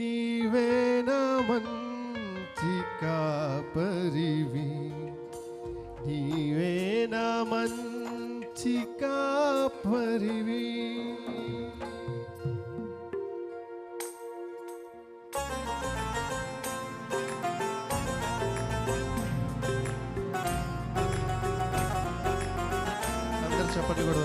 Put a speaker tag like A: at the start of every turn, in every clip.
A: నీవేన మంచి కాపరివి? నీవేన మంచి కాపరివి? అందరు చెప్పండి కూడా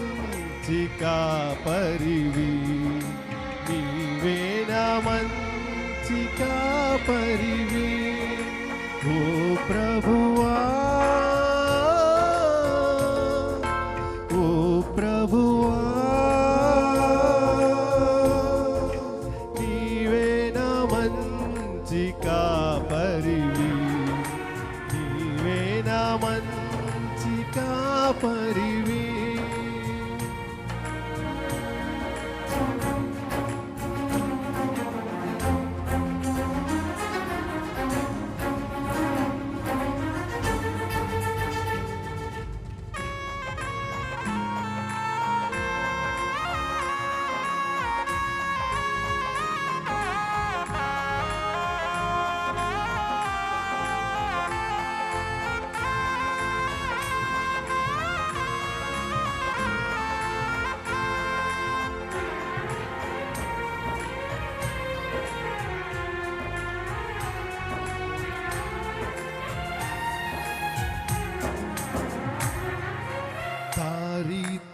A: కాపరివి నీవేన మంచి కాపరివి ఓ ప్రభువా. ఓ ప్రభువా. నీవేన మంచి కాపరివి నీవేన మంచి కాపరివి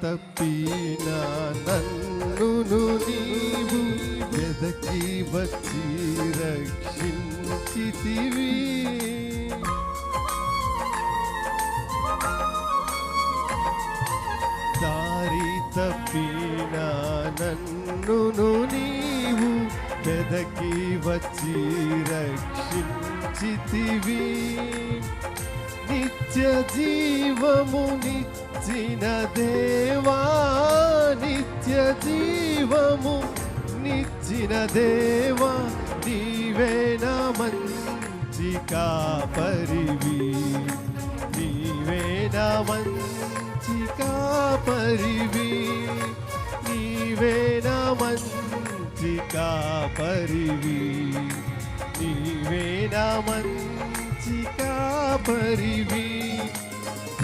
A: తప్పిన నన్ను నీవు ఎదకి వచ్చి రక్షించితివి. దారి తప్పిన నన్ను నీవు ఎదకి వచ్చి రక్షించితివి. నిత్య జీవము నిత్య నిలిచిన దేవా నిత్య జీవము. నిచ్చిన దేవా నీవేనా మంచి కాపరివి. నీవేనా మంచి కాపరివి. నీవేనా మంచి కాపరివి. నీవేనా మంచి కాపరివి.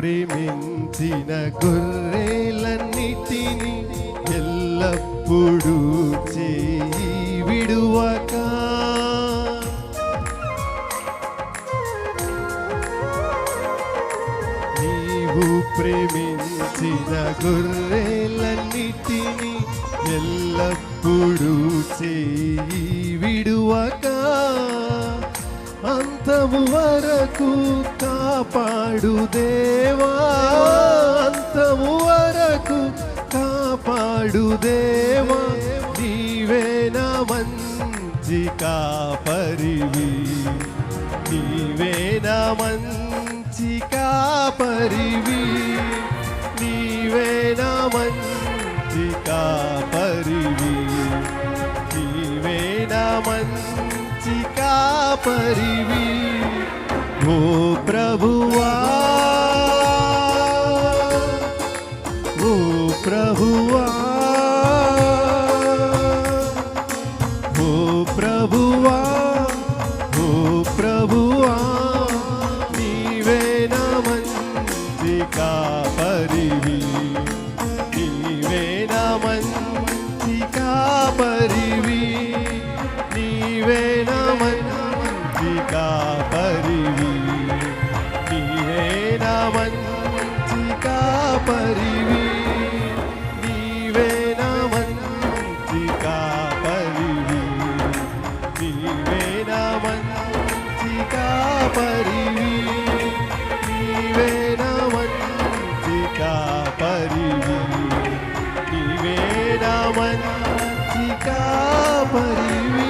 A: ప్రేమించిన గొర్రెలన్నిటిని ఎల్లప్పుడూ చేయి విడువక. నీవు ప్రేమించిన గొర్రెలన్నిటిని ఎల్లప్పుడూ చేయి విడువ విడువక. అంతము వరకు కాపాడు దేవా. అంతము వరకు కాపాడు దేవా. నీవే నా మంచి కాపరివి నీవే నా మంచి కాపరివి నీవే నా మంచి కాపరివి నీవే నా మంచి కాపరివి ఓ ప్రభువా. ఓ ప్రభువా. ఓ ప్రభువా. ఓ ప్రభువా. నీవే నా మంచి కాపరివి నీవే నా మంచి కాపరివి పరివి నీవే నా మంచిగా పరివి